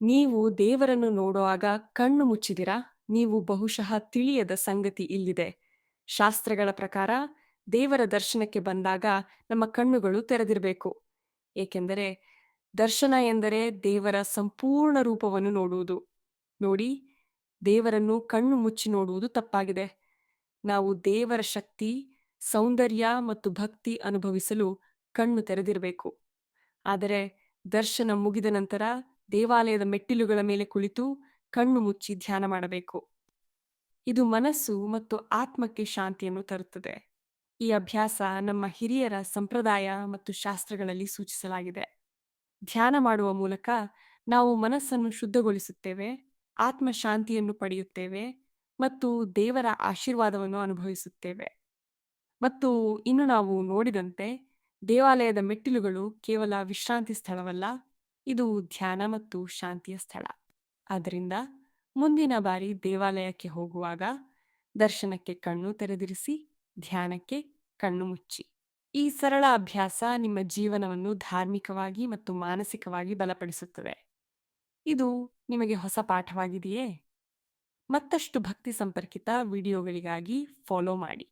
ನೀವು ದೇವರನ್ನು ನೋಡುವಾಗ ಕಣ್ಣು ಮುಚ್ಚಿದಿರಾ? ನೀವು ಬಹುಶಃ ತಿಳಿಯದ ಸಂಗತಿ ಇಲ್ಲಿದೆ. ಶಾಸ್ತ್ರಗಳ ಪ್ರಕಾರ ದೇವರ ದರ್ಶನಕ್ಕೆ ಬಂದಾಗ ನಮ್ಮ ಕಣ್ಣುಗಳು ತೆರೆದಿರಬೇಕು. ಏಕೆಂದರೆ ದರ್ಶನ ಎಂದರೆ ದೇವರ ಸಂಪೂರ್ಣ ರೂಪವನ್ನು ನೋಡುವುದು. ನೋಡಿ, ದೇವರನ್ನು ಕಣ್ಣು ಮುಚ್ಚಿ ನೋಡುವುದು ತಪ್ಪಾಗಿದೆ. ನಾವು ದೇವರ ಶಕ್ತಿ, ಸೌಂದರ್ಯ ಮತ್ತು ಭಕ್ತಿ ಅನುಭವಿಸಲು ಕಣ್ಣು ತೆರೆದಿರಬೇಕು. ಆದರೆ ದರ್ಶನ ಮುಗಿದ ನಂತರ ದೇವಾಲಯದ ಮೆಟ್ಟಿಲುಗಳ ಮೇಲೆ ಕುಳಿತು ಕಣ್ಣು ಮುಚ್ಚಿ ಧ್ಯಾನ ಮಾಡಬೇಕು. ಇದು ಮನಸ್ಸು ಮತ್ತು ಆತ್ಮಕ್ಕೆ ಶಾಂತಿಯನ್ನು ತರುತ್ತದೆ. ಈ ಅಭ್ಯಾಸ ನಮ್ಮ ಹಿರಿಯರ ಸಂಪ್ರದಾಯ ಮತ್ತು ಶಾಸ್ತ್ರಗಳಲ್ಲಿ ಸೂಚಿಸಲಾಗಿದೆ. ಧ್ಯಾನ ಮಾಡುವ ಮೂಲಕ ನಾವು ಮನಸ್ಸನ್ನು ಶುದ್ಧಗೊಳಿಸುತ್ತೇವೆ ಆತ್ಮ ಶಾಂತಿಯನ್ನು ಪಡೆಯುತ್ತೇವೆ ಮತ್ತು ದೇವರ ಆಶೀರ್ವಾದವನ್ನು ಅನುಭವಿಸುತ್ತೇವೆ. ಮತ್ತು ಇನ್ನು ನಾವು ನೋಡಿದಂತೆ ದೇವಾಲಯದ ಮೆಟ್ಟಿಲುಗಳು ಕೇವಲ ವಿಶ್ರಾಂತಿ ಸ್ಥಳವಲ್ಲ ಇದು ಧ್ಯಾನ ಮತ್ತು ಶಾಂತಿಯ ಸ್ಥಳ. ಆದ್ದರಿಂದ ಮುಂದಿನ ಬಾರಿ ದೇವಾಲಯಕ್ಕೆ ಹೋಗುವಾಗ ದರ್ಶನಕ್ಕೆ ಕಣ್ಣು ತೆರೆದಿರಿಸಿ, ಧ್ಯಾನಕ್ಕೆ ಕಣ್ಣು ಮುಚ್ಚಿ. ಈ ಸರಳ ಅಭ್ಯಾಸ ನಿಮ್ಮ ಜೀವನವನ್ನು ಧಾರ್ಮಿಕವಾಗಿ ಮತ್ತು ಮಾನಸಿಕವಾಗಿ ಬಲಪಡಿಸುತ್ತದೆ. ಇದು ನಿಮಗೆ ಹೊಸ ಪಾಠವಾಗಿದೆಯೇ? ಮತ್ತಷ್ಟು ಭಕ್ತಿ ಸಂಪರ್ಕಿತ ವಿಡಿಯೋಗಳಿಗಾಗಿ ಫಾಲೋ ಮಾಡಿ.